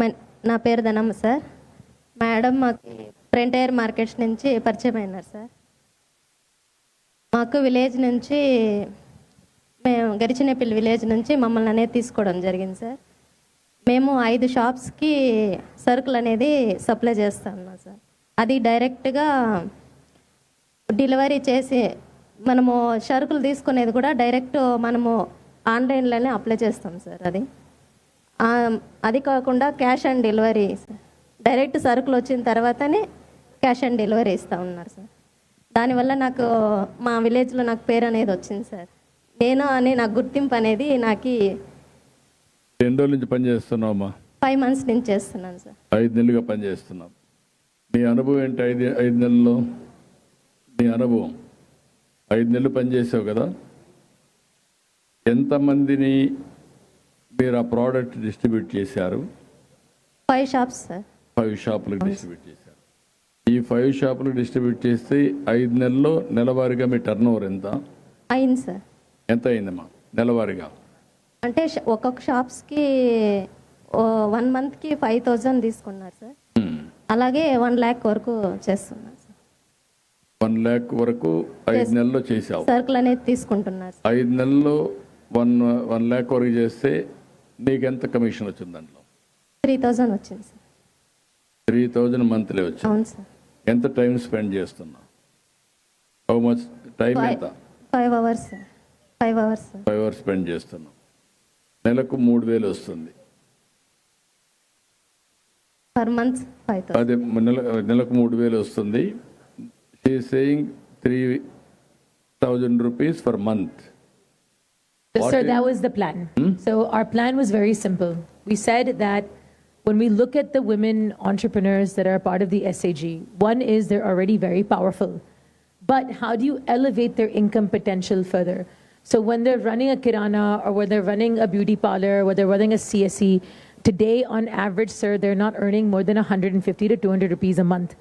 మన్- నా పేరు Dhanamma sir. Madam మాకు ఫ్రంట్ ఎయిర్ మార్కెట్స్ నుంచి పరిచయం అయినారు సార్. మాకు విలేజ్ నుంచి మేము గరిచినపల్లి విలేజ్ నుంచి మమ్మల్ని అనేది తీసుకోవడం జరిగింది సార్. మేము ఐదు షాప్స్కి సరుకులు అనేది సప్లై చేస్తున్నాం సార్. అది డైరెక్ట్గా డెలివరీ చేసి మనము సరుకులు తీసుకునేది కూడా డైరెక్ట్ మనము ఆన్లైన్లోనే అప్లై చేస్తాం సార్ అది. అది కాకుండా క్యాష్ ఆన్ డెలివరీ. డైరెక్ట్ సరుకులు వచ్చిన తర్వాతనే క్యాష్ ఆన్ డెలివరీ ఇస్తూ ఉన్నారు సార్. దానివల్ల నాకు మా విలేజ్లో నాకు పేరు అనేది వచ్చింది సార్. నేను అనే నాకు గుర్తింపు అనేది నాకు ఎన్ని రోజుల నుంచి పనిచేస్తున్నావమ్మా ఫైవ్ మంత్స్ నుంచి చేస్తున్నాను సార్. ఐదు నెలలుగా పనిచేస్తున్నాం నీ అనుభవం ఏంటి ఐదు ఐదు నెలల్లో? నీ అనుభవం. ఐదు నెలలు పనిచేసావు కదా? ఎంతమందిని మీరు ఆ ప్రోడక్ట్ డిస్ట్రిబ్యూట్ చేశారు? ఫైవ్ షాప్స్ సార్ ఫైవ్ షాపులకు డిస్ట్రిబ్యూట్ చేశారు. ఈ ఫైవ్ షాపులకు డిస్ట్రిబ్యూట్ చేస్తే ఐదు నెలల్లో నెలవారీగా మీ టర్న్ ఓవర్ ఎంత? అయింది సార్ ఎంత అయిందమ్మా నెలవారీగా? అంటే ఒక్కొక్క షాప్స్కి వన్ మంత్కి ఫైవ్ థౌజండ్ తీసుకున్నారు సార్ Hmm. అలాగే వన్ ల్యాక్ వరకు చేస్తున్నారు సార్ వన్ ల్యాక్ వరకు ఐదు నెలల్లో చేసావు సరుకులు అనేది తీసుకుంటున్నారు ఐదు నెలల్లో వన్ వన్ ల్యాక్ వరకు చేస్తే నీకు ఎంత కమిషన్ వచ్చింది దాంట్లో? త్రీ థౌజండ్ వచ్చింది సార్. త్రీ థౌజండ్ మంత్లీ వచ్చింది? అవును సార్. ఎంత టైం స్పెండ్ చేస్తున్నావు హౌ మచ్ టైం ఎంత? Five hours sir. Five hours sir. Five hours spend చేస్తున్నావు నెలకు మూడు వేలు వస్తుంది. పర్ మంత్ ఫైవ్ థౌసండ్ అదే నెల నెలకు మూడు వేలు వస్తుంది. She saying three thousand rupees for month Sir, that was the plan. Hmm? So our plan was very simple. We said that when we look at the women entrepreneurs that are part of the SAG, one is they're already very powerful. But how do you elevate their income potential further? So when they're running a kirana or when they're running a beauty parlor, or they're running a CSE, today on average, sir, they're not earning more than 150 to 200 rupees a month.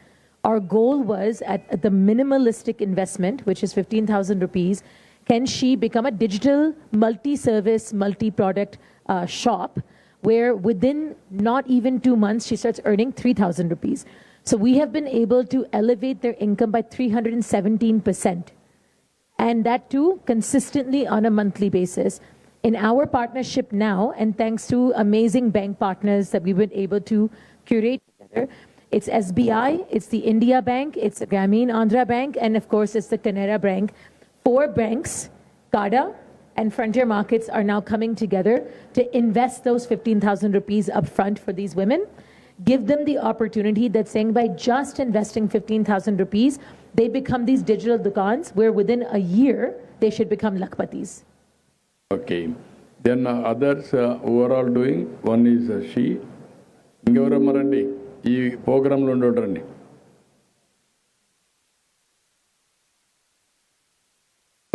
Our goal was at, at the minimalistic investment, which is 15,000 rupees, can she become a digital multi-service, multi-product uh, shop where within not even two months she starts earning 3,000 rupees. So we have been able to elevate their income by 317%. And that too consistently on a monthly basis. In our partnership now, and thanks to amazing bank partners that we've been able to curate together, it's SBI, it's the India Bank, it's Grameen Andhra Bank, and of course, it's the Canara Bank. Four banks, CADA and Frontier Markets, are now coming together to invest those 15,000 rupees upfront for these women. Give them the opportunity that saying by just investing 15,000 rupees, they become these digital dukans where within a year they should become lakpatis. Okay then others overall doing one is she ఇంకెవరమ్మా రండి ఈ ప్రోగ్రాంలో ఉండేవాడు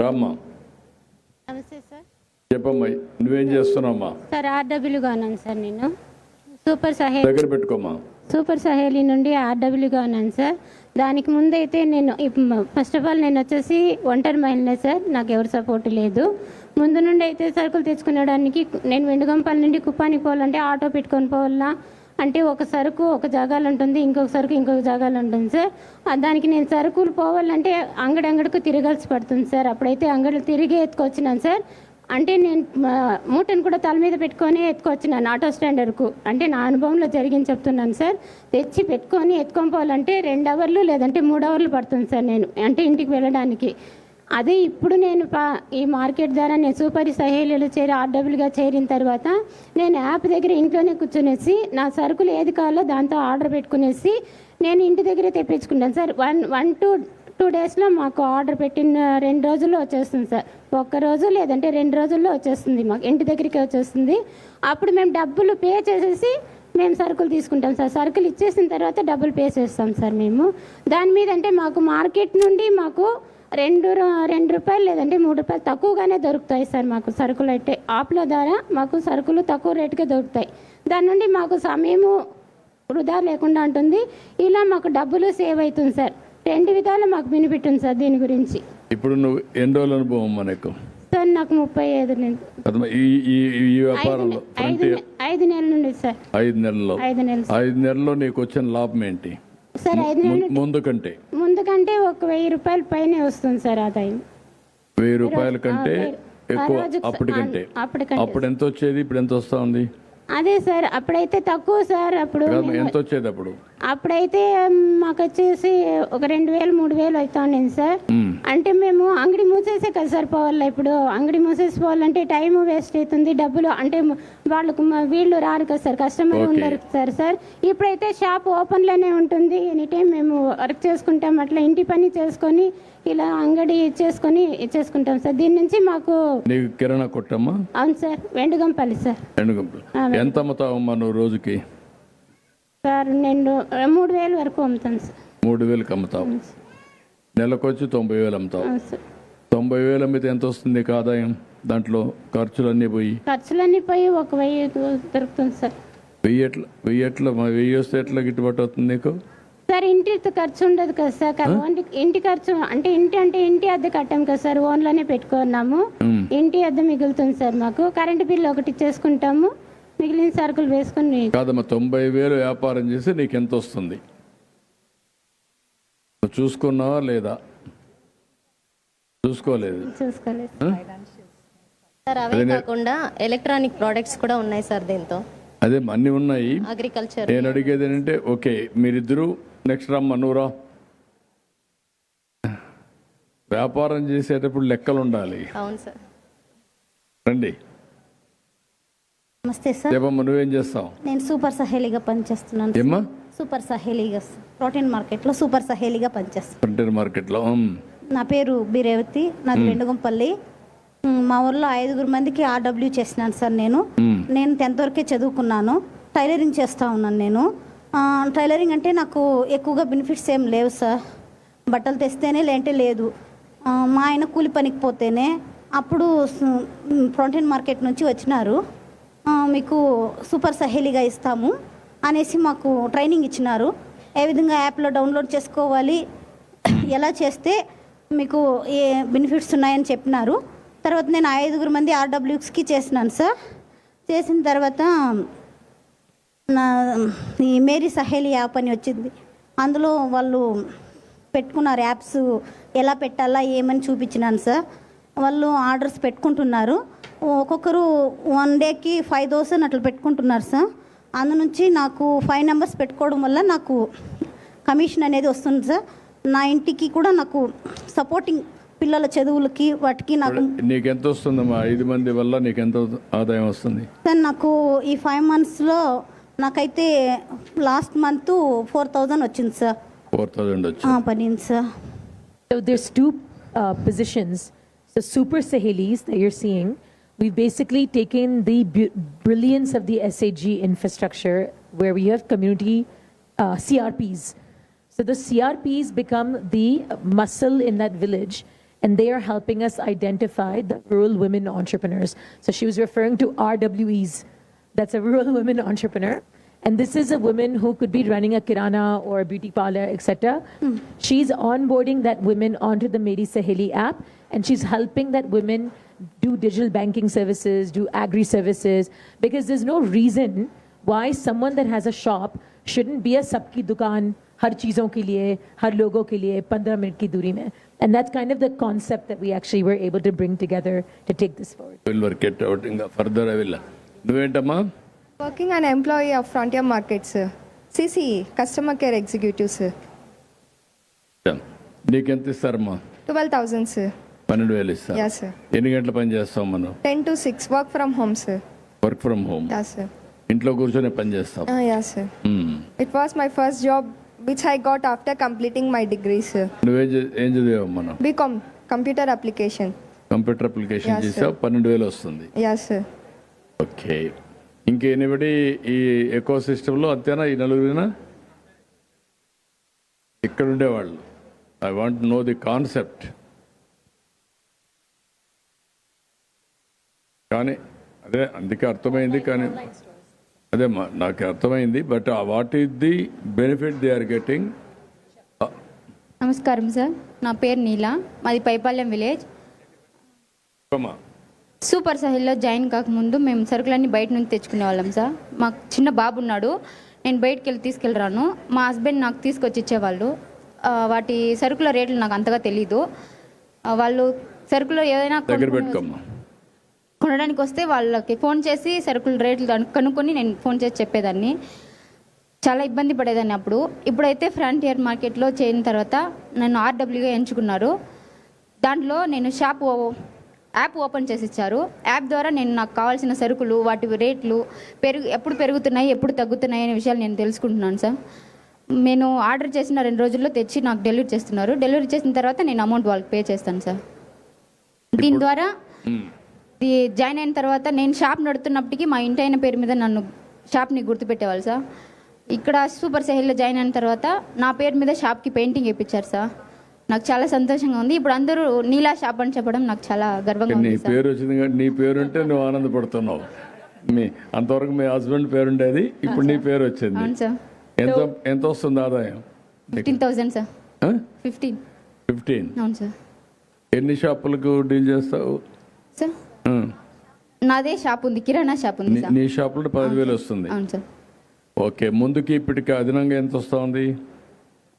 రామ్మా. నమస్తే sir. చెప్పమ్మా నువ్వేం చేస్తున్నావమ్మా? Sir ఆర్డబ్ల్యూగా ఉన్నాను sir నేను. సూపర్ సహేలి దగ్గర పెట్టుకోమ్మా. సూపర్ సహేలి నుండి ఆర్డబ్ల్యూగా ఉన్నాను సార్. దానికి ముందైతే నేను ఫస్ట్ ఆఫ్ ఆల్ నేను వచ్చేసి ఒంటరి మహిళనే సార్. నాకు ఎవరు సపోర్ట్ లేదు. ముందు నుండి అయితే సరుకులు తెచ్చుకునేడానికి నేను వెండుగంపల్లి నుండి కుప్పానికి పోవాలంటే ఆటో పెట్టుకొని పోవాలా అంటే ఒక సరుకు ఒక జాగాలు ఉంటుంది ఇంకొక సరుకు ఇంకొక జాగాలో ఉంటుంది సార్ దానికి నేను సరుకులు పోవాలంటే అంగడి అంగడికి తిరగాల్సి పడుతుంది సార్. అప్పుడైతే అంగడి తిరిగి ఎత్తుకొచ్చినాను సార్. అంటే నేను మూటను కూడా తల మీద పెట్టుకొని ఎత్తుకొచ్చినాను ఆటో స్టాండర్కు అంటే నా అనుభవంలో జరిగింది చెప్తున్నాను సార్. తెచ్చి పెట్టుకొని ఎత్తుకొని పోవాలంటే రెండు అవర్లు లేదంటే మూడు అవర్లు పడుతుంది సార్ నేను అంటే ఇంటికి వెళ్ళడానికి. అదే ఇప్పుడు నేను పా- ఈ మార్కెట్ ద్వారా నేను సూపర్ సహేలీలు చేరి ఆర్డబ్ల్యూగా చేరిన తర్వాత నేను యాప్ దగ్గర ఇంట్లోనే కూర్చునేసి నా సరుకులు ఏది కావాలో దాంతో ఆర్డర్ పెట్టుకునేసి నేను ఇంటి దగ్గరే తెప్పించుకుంటాను. Sir one one two two డేస్లో మాకు ఆర్డర్ పెట్టిన రెండు రోజుల్లో వచ్చేస్తుంది సార్. ఒక్క రోజు లేదంటే రెండు రోజుల్లో వచ్చేస్తుంది మాకు ఇంటి దగ్గరికి వచ్చేస్తుంది. అప్పుడు మేము డబ్బులు పే చేసేసి మేము సరుకులు తీసుకుంటాం సార్. సరుకులు ఇచ్చేసిన తర్వాత డబ్బులు పే చేస్తాం సార్ మేము. దాని మీద అంటే మాకు మార్కెట్ నుండి మాకు రెండు రెండు రూపాయలు లేదంటే మూడు రూపాయలు తక్కువగానే దొరుకుతాయి సార్ మాకు సరుకులు అయితే. ఆప్ల ద్వారా మాకు సరుకులు తక్కువ రేటుకే దొరుకుతాయి. దాని నుండి మాకు సమయము వృధా లేకుండా ఉంటుంది. ఇలా మాకు డబ్బులు సేవ్ అవుతుంది సార్. రెండు విధాలు మాకు బెనిఫిట్ ఉంది సార్ దీని గురించి. ఇప్పుడు నువ్వు ఎన్ని రోజుల అనుభవం మనకు? సార్ నాకు ముప్పై ఐదు నెలలు ఈ ఈ ఈ వ్యాపారంలో ఐదు నెలల నుండి సార్. ఐదు నెలల్లో. ఐదు నెలలు ఐదు నెలల్లో నీకు వచ్చిన లాభం ఏంటి? సార్ ఐదు నెలలు ముందు కంటే. ముందు కంటే ఒక వెయ్యి రూపాయల పైనే వస్తుంది సార్ ఆదాయం వెయ్యి రూపాయల కంటే ఎక్కువ అప్పటికంటే. అప్పుడు ఎంత వచ్చేది? ఇప్పుడు ఎంత వస్తా ఉంది? అదే సార్ అప్పుడైతే తక్కువ సార్ అప్పుడు ఎంత వచ్చేది అప్పుడు? అప్పుడైతే మాకు వచ్చేసి ఒక రెండు వేలు మూడు వేలు అవుతా ఉండింది సార్. అంటే మేము అంగడి మూసేసే కదా సార్ పోవాలి ఇప్పుడు? అంగడి మూసేసి పోవాలంటే టైం వేస్ట్ అవుతుంది డబ్బులు అంటే వాళ్ళకు వీళ్ళు రారు కదా సార్ కస్టమర్. ఉండరు సార్ సార్. ఇప్పుడైతే షాప్ ఓపెన్లోనే ఉంటుంది ఎనీ టైం మేము వర్క్ చేసుకుంటాం అట్లా ఇంటి పని చేసుకొని ఇలా అంగడి చేసుకొని చేసుకుంటాం సార్. దీని నుంచి మాకు కిరాణా కొట్టమ్మా? అవును సార్ వెండుగంపల్లి సార్. ఎండుగుంపలు ఆ, ఎంత అమ్ముతావమ్మా నువ్వు రోజుకి? సార్ నేను మూడు వేలు వరకు అమ్ముతాను సార్. మూడు వేలకు అమ్ముతావు? నెలకొచ్చి తొంభై వేలు అమ్ముతావు? అవును సార్. తొంభై వేలు అమ్మితే ఎంత వస్తుంది ఆదాయం? దాంట్లో ఖర్చులన్నీ పోయి? ఖర్చులన్నీ పోయి ఒక వెయ్యి దొరుకుతుంది సార్. వెయ్యి ఎట్లా వెయ్యి ఎట్లా మా వెయ్యి వస్తే ఎట్లా గిట్టుబాటు అవుతుంది నీకు? సార్ ఇంటి ఖర్చు ఉండదు కదా సార్. ఓన్లీ ఇంటి ఖర్చు అంటే ఇంటి అంటే ఇంటి అద్దె కట్టాం కదా సార్. ఓన్లోనే పెట్టుకున్నాము. ఇంటి అద్దె మిగులుతుంది సార్ మాకు. కరెంటు బిల్లు ఒకటి చేసుకుంటాము మిగిలిన సరుకులు వేసుకుని కాదమ్మా తొంభై వేలు వ్యాపారం చేసి నీకు ఎంత వస్తుంది చూసుకున్నావా లేదా? చూసుకోలేదు. చూసుకోలేదు. సార్ అవే కాకుండా ఎలక్ట్రానిక్ ప్రోడక్ట్స్ కూడా ఉన్నాయి సార్ దీంతో. అదే అన్నీ ఉన్నాయి. అగ్రికల్చర్. నేను అడిగేది ఏంటంటే ఓకే మీరిద్దరూ నెక్స్ట్ రమ్మ నువ్వురా వ్యాపారం చేసేటప్పుడు లెక్కలు ఉండాలి అవును సార్. రండి. నమస్తే సార్. చెప్పమ్మ నువ్వేం చేస్తావు? నేను సూపర్ సహేలీగా పనిచేస్తున్నాను. ఏమ్మా? సూపర్ సహేలీగా. ప్రోటీన్ మార్కెట్లో సూపర్ సహేలీగా పనిచేస్తాను. ఫ్రంటియర్ మార్కెట్లో. నా పేరు బి రేవతి నాది వెండుగంపల్లి. మ్, ఊర్లో ఐదుగురు మందికి ఆర్డబ్ల్యూ చేసినాను సార్ నేను. నేను టెన్త్ వరకే చదువుకున్నాను. టైలరింగ్ చేస్తూ ఉన్నాను నేను. టైలరింగ్ అంటే నాకు ఎక్కువగా బెనిఫిట్స్ ఏం లేవు సార్. బట్టలు తెస్తేనే లేంటే లేదు. మా ఆయన కూలి పనికి పోతేనే అప్పుడు ప్రోటీన్ మార్కెట్ నుంచి వచ్చినారు. మీకు సూపర్ సహేలీగా ఇస్తాము అనేసి మాకు ట్రైనింగ్ ఇచ్చినారు. ఏ విధంగా యాప్లో డౌన్లోడ్ చేసుకోవాలి ఎలా చేస్తే మీకు ఏ బెనిఫిట్స్ ఉన్నాయని చెప్పినారు. తర్వాత నేను ఐదుగురు మంది ఆర్డబ్ల్యూస్కి చేసినాను సార్. చేసిన తర్వాత నా ఈ మేరీ సహేలి యాప్ అని వచ్చింది. అందులో వాళ్ళు పెట్టుకున్నారు యాప్స్ ఎలా పెట్టాలా ఏమని చూపించినాను సార్. వాళ్ళు ఆర్డర్స్ పెట్టుకుంటున్నారు. ఒక్కొక్కరు వన్ డేకి ఫైవ్ థౌసండ్ అట్లా పెట్టుకుంటున్నారు సార్ అందు నుంచి నాకు ఫైవ్ నెంబర్స్ పెట్టుకోవడం వల్ల నాకు కమిషన్ అనేది వస్తుంది సార్ నా ఇంటికి కూడా నాకు సపోర్టింగ్ పిల్లల చదువులకి వాటికి నాకు నీకెంత వస్తుందమ్మా? ఐదు మంది వల్ల నీకెంత ఆదాయం వస్తుంది? సార్ నాకు ఈ ఫైవ్ మంత్స్లో నాకైతే లాస్ట్ మంత్ ఫోర్ థౌజండ్ వచ్చింది సార్ ఫోర్ థౌజండ్ పడింది sir So there's two uh, positions. So super Sahelis that you're seeing, we've basically taken the bu- brilliance of the SAG infrastructure where we have community uh, CRPs. So the CRPs become the muscle in that village and they are helping us identify the rural women entrepreneurs. So she was referring to RWEs. That's a rural women entrepreneur. And this is a woman who could be running a kirana or a beauty parlor, etc. She's onboarding that women onto the Meri Saheli app, and she's helping that women do digital banking services, do agri services, because there's no reason why someone that has a shop shouldn't be a sabki dukan हर चीज़ों के लिए हर लोगों के लिए 15 minute की दूरी में and that's kind of the concept that we actually were able to bring together to take this forward will work at out ఇంకా further అవిల్ల నువ్వేంటమ్మా Working an employee of Frontier Markets, sir. CCE, Customer Care Executive, sir. నీకెంత ఇస్తారమ్మా 12,000, sir. పన్నెండు వేలు ఇస్తా sir. ఎన్ని గంటల పని చేస్తాం మనం 10 to 6, work from home, sir. Work from home sir. ఇంట్లో కూర్చొని పని చేస్తాం Ah, sir. Hmm. It was my first job, which I got after completing my degree, sir. నువ్వేం చే- ఏం చదివావు మనం BCom, Computer Application. Computer application Yes, sir. చేసావు పన్నెండు వేలు వస్తుంది sir. ఓకే ఇంకెనిబడి ఈ ఎకో సిస్టంలో అంతేనా ఈ నలుగురినా ఇక్కడ ఉండేవాళ్ళు I want know the concept కానీ అదే అందుకే అర్థమైంది కానీ అదే మా- నాకు అర్థమైంది but what is the benefit they are getting నమస్కారం సార్ నా పేరు నీల మాది పైపాలెం విలేజ్. సూపర్ సహిల్లో జాయిన్ కాకముందు మేము సరుకులన్నీ బయట నుంచి తెచ్చుకునే వాళ్ళం సార్. మాకు చిన్న బాబు ఉన్నాడు నేను బయటికి వెళ్ళి తీసుకెళ్ళరాను. మా హస్బెండ్ నాకు తీసుకొచ్చి ఇచ్చేవాళ్ళు. వాటి సరుకుల రేట్లు నాకు అంతగా తెలీదు. వాళ్ళు సరుకులు ఏదైనా కొనడానికి వస్తే వాళ్ళకి ఫోన్ చేసి సరుకుల రేట్లు కను- కనుక్కొని నేను ఫోన్ చేసి చెప్పేదాన్ని. చాలా ఇబ్బంది పడేదాన్ని అప్పుడు. ఇప్పుడైతే ఫ్రంటియర్ మార్కెట్లో చేరిన తర్వాత నన్ను ఆర్డబ్ల్యూగా ఎంచుకున్నారు. దాంట్లో నేను షాప్ యాప్ ఓపెన్ చేసి ఇచ్చారు. యాప్ ద్వారా నేను నాకు కావాల్సిన సరుకులు వాటి రేట్లు పెరుగు ఎప్పుడు పెరుగుతున్నాయి ఎప్పుడు తగ్గుతున్నాయి అనే విషయాలు నేను తెలుసుకుంటున్నాను సార్. నేను ఆర్డర్ చేసిన రెండు రోజుల్లో తెచ్చి నాకు డెలివరీ చేస్తున్నారు. డెలివరీ చేసిన తర్వాత నేను అమౌంట్ వాళ్ళకి పే చేస్తాను సార్. దీని ద్వారా జాయిన్ అయిన తర్వాత నేను షాప్ నడుతున్నప్పటికీ మా ఇంటి అయిన పేరు మీద నన్ను షాప్ని గుర్తుపెట్టేవాళ్ళు సార్. ఇక్కడ సూపర్ సెహిల్లో జాయిన్ అయిన తర్వాత నా పేరు మీద షాప్కి పెయింటింగ్ వేయించారు సార్. నాకు చాలా సంతోషంగా ఉంది. ఇప్పుడు అందరూ నీలా షాప్ అని చెప్పడం నాకు చాలా గర్వంగా నీ ఉంది సార్. పేరు వచ్చింది కాబట్టి నీ పేరు ఉంటే నువ్వు ఆనందపడుతున్నావు. మీ అంతవరకు మీ హస్బెండ్ పేరు ఉండేది ఇప్పుడు నీ పేరు వచ్చింది. అవును సార్. ఎంత ఎంత వస్తుంది ఆదాయం? Fifteen thousand sir. Fifteen. Fifteen? అవును సార్. ఎన్ని షాపులకు డీల్ చేస్తావు? సార్. నాదే షాప్ ఉంది కిరాణా షాప్ ఉంది నీ- సార్. నీ షాపులో పదివేలు వస్తుంది. అవును సార్. ఓకే ముందుకి ఇప్పటికి అదనంగా ఎంత వస్తుంది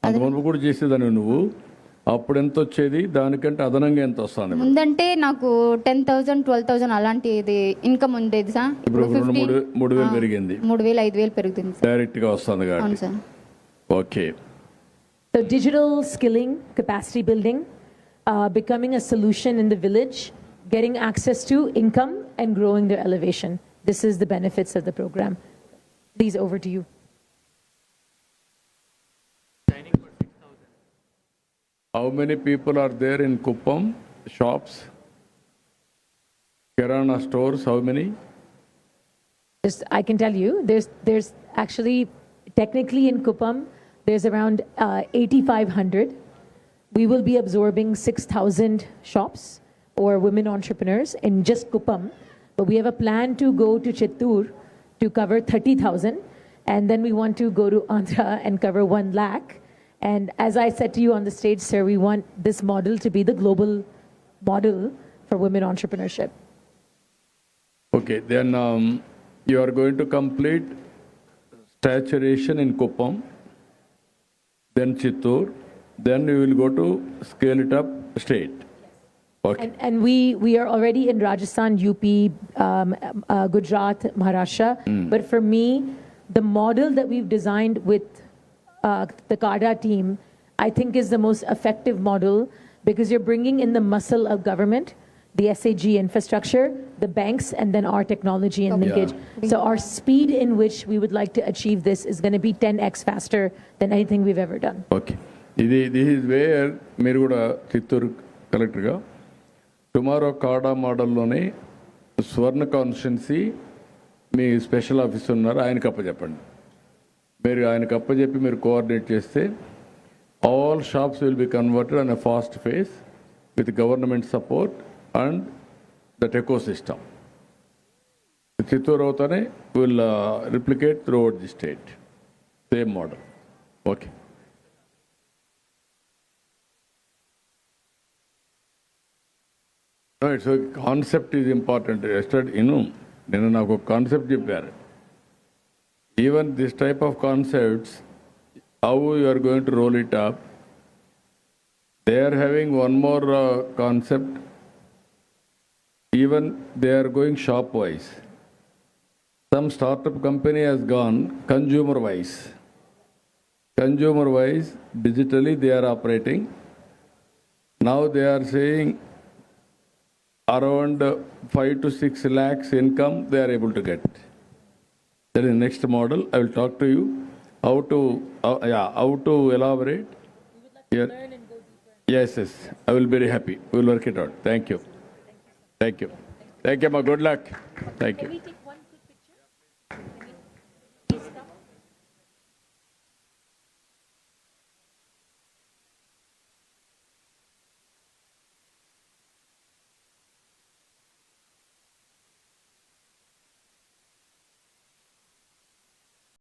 అంత మునుపు కూడా చేసేదాన్ని నువ్వు. అప్పుడు ఎంత వచ్చేది? దానికంటే అదనంగా ఎంత వస్తుంది ముందంటే నాకు టెన్ థౌజండ్ ట్వెల్వ్ థౌజండ్ అలాంటిది ఇన్కమ్ ఉండేది సార్. ఇప్పుడు రెండు మూడు మూడు వేలు పెరిగింది. మూడు వేలు ఐదు వేలు పెరుగుతుంది సార్. డైరెక్ట్గా వస్తుంది అవును కాబట్టి sir. Okay. So digital skilling, capacity building, uh, becoming a solution in the village, getting access to income and growing their elevation. This is the benefits of the program. Please over to you. How many people are there in Kuppam shops? Kirana stores, how many? Just, I can tell you, there's, there's actually, technically in Kupam, there's around uh, 8,500. We will be absorbing 6,000 shops or women entrepreneurs in just Kupam. But we have a plan to go to Chittoor to cover 30,000. And then we want to go to Andhra and cover 1 lakh. And as I said to you on the stage, sir, we want this model to be the global model for women entrepreneurship. Okay, then um, you are going to complete saturation in Kupam, then Chittoor, then you will go to scale it up state. Okay. And, and we, we are already in Rajasthan, UP, um, uh, Gujarat, Maharashtra. Mm. But for me, the model that we've designed with uh, the CARDA team, I think is the most effective model because you're bringing in the muscle of government, the SAG infrastructure, the banks, and then our technology and okay. linkage. Yeah. So our speed in which we would like to achieve this is going to be 10x faster than anything we've ever done. Okay. This is where Merugoda Chittur collector tomorrow కాడా మోడల్లోనే Swarna constituency మీ special officer ఉన్నారు. ఆయనకి అప్పచెప్పండి. మీరు ఆయనకి అప్పచెప్పి మీరు కోఆర్డినేట్ చేస్తే all shops will be converted on a fast phase with government support and that ecosystem. Chittoor అవుతానే will replicate throughout the state. Same model. Okay. It's concept is important ఎస్టర్డ్ ఇను నేను నాకు ఒక కాన్సెప్ట్ చెప్పారు even this type of concepts how you are going to roll it up they are having one more concept even they are going shop wise some startup company has gone consumer wise consumer wise digitally they are operating now they are saying around 5 to 6 lakhs income they are able to get. That is next model. I will talk to you. How to uh, yeah how to elaborate? Yeah. yes yes. I will be very happy. We will work it out. Thank you. Thank you thank you. Ma. Good luck. Thank you